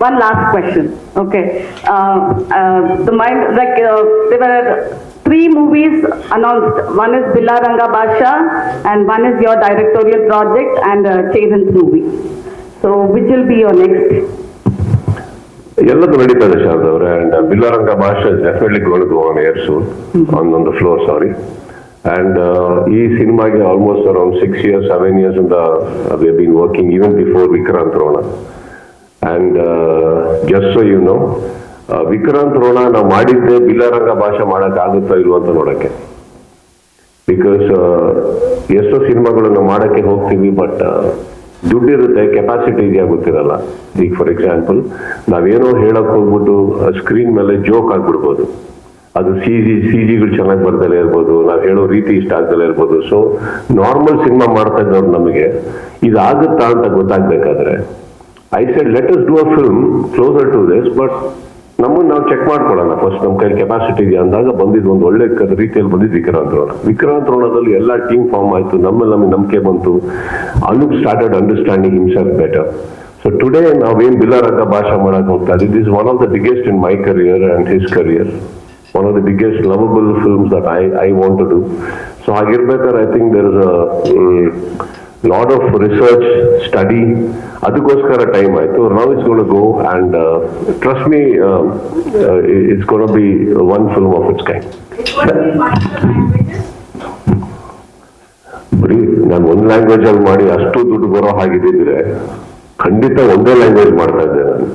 one last question, okay? Uh, uh, The mind, like, uh, there were three movies announced. One is Billaranga Basha, and one is your directorial project, and uh, Chetan's movie. So which will be your next? ಎಲ್ಲದೂ ನಡೀತದೆ ಶಾರದಾ ಅವರೇ and Billaranga Baasha definitely gonna go on air soon on on the floor sorry and ಈ ಸಿನಿಮಾಗೆ almost around six years seven years ಇಂದ we been working even before Vikrant Rona and just so you know Vikrant Rona ನಾವು ಮಾಡಿದ್ದೆ ಬಿಲ್ಲರಂಗ ಭಾಷೆ ಮಾಡಕ್ ಆಗುತ್ತೋ ಇಲ್ವೋ ಅಂತ ನೋಡಕ್ಕೆ ಬಿಕಾಸ್ ಎಷ್ಟೋ ಸಿನಿಮಾಗಳನ್ನು ಮಾಡಕ್ಕೆ ಹೋಗ್ತೀವಿ ಬಟ್ ದುಡ್ಡಿರುತ್ತೆ ಕೆಪಾಸಿಟಿ ಇದೆಯಾ ಗೊತ್ತಿರಲ್ಲ. ಈಗ ಫಾರ್ ಎಕ್ಸಾಂಪಲ್ ನಾವೇನೋ ಹೇಳಕ್ ಹೋಗ್ಬಿಟ್ಟು ಸ್ಕ್ರೀನ್ ಮೇಲೆ ಜೋಕ್ ಆಗ್ಬಿಡ್ಬೋದು. ಅದು ಸಿ ಜಿ ಸಿ ಜಿಗಳು ಚೆನ್ನಾಗಿ ಬರ್ದಲೇ ಇರ್ಬೋದು, ನಾವು ಹೇಳೋ ರೀತಿ ಇಷ್ಟ ಆಗ್ದಲೇ ಇರ್ಬೋದು. ಸೊ ನಾರ್ಮಲ್ ಸಿನಿಮಾ ಮಾಡ್ತಾ ಇದ್ದವ್ರು ನಮಗೆ, ಇದಾಗುತ್ತಾ ಅಂತ ಗೊತ್ತಾಗ್ಬೇಕಾದ್ರೆ I said let us do a film closer to this but ನಮ್ಮನ್ನು ನಾವು ಚೆಕ್ ಮಾಡ್ಕೊಳ್ಳೋಣ. ಫಸ್ಟ್ ನಮ್ಮ ಕೈಲಿ ಕೆಪಾಸಿಟಿ ಇದೆ ಅಂದಾಗ ಬಂದಿದ್ದು ಒಂದು ಒಳ್ಳೆ ರೀತಿಯಲ್ಲಿ ಬಂದಿದ್ದು ವಿಕ್ರಾಂತ್ ರೋಣ ವಿಕ್ರಾಂತ್ ರೋಣದಲ್ಲಿ ಎಲ್ಲ ಟೀಮ್ ಫಾರ್ಮ್ ಆಯಿತು. ನಮ್ಮಲ್ಲಿ ನಮಗೆ ನಂಬಿಕೆ ಬಂತು. ಅಲುಕ್ started understanding himself better so today ನಾವೇನು ಬಿಲ್ಲರ್ ಅಂತ ಭಾಷೆ ಮಾಡಕ್ ಹೋಗ್ತಾ ಇದ್ದೀವಿ. This one of the biggest in my career and his career one of the biggest lovable films that I I want to do so ಹಾಗಿರ್ಬೇಕಾದ್ರೆ I think there is a lot of research study ಅದಕ್ಕೋಸ್ಕರ time ಆಯಿತು. Now it's gonna go and trust me it's gonna be one film of its ಕೈ ಬರೀ ನಾನು ಒಂದು language ಅಲ್ಲಿ ಮಾಡಿ ಅಷ್ಟು ದುಡ್ಡು ಬರೋ ಹಾಗಿದ್ದಿದ್ರೆ ಖಂಡಿತ ಒಂದೇ ಲ್ಯಾಂಗ್ವೇಜ್ ಮಾಡ್ತಾ ಇದ್ದೆ ನಾನು.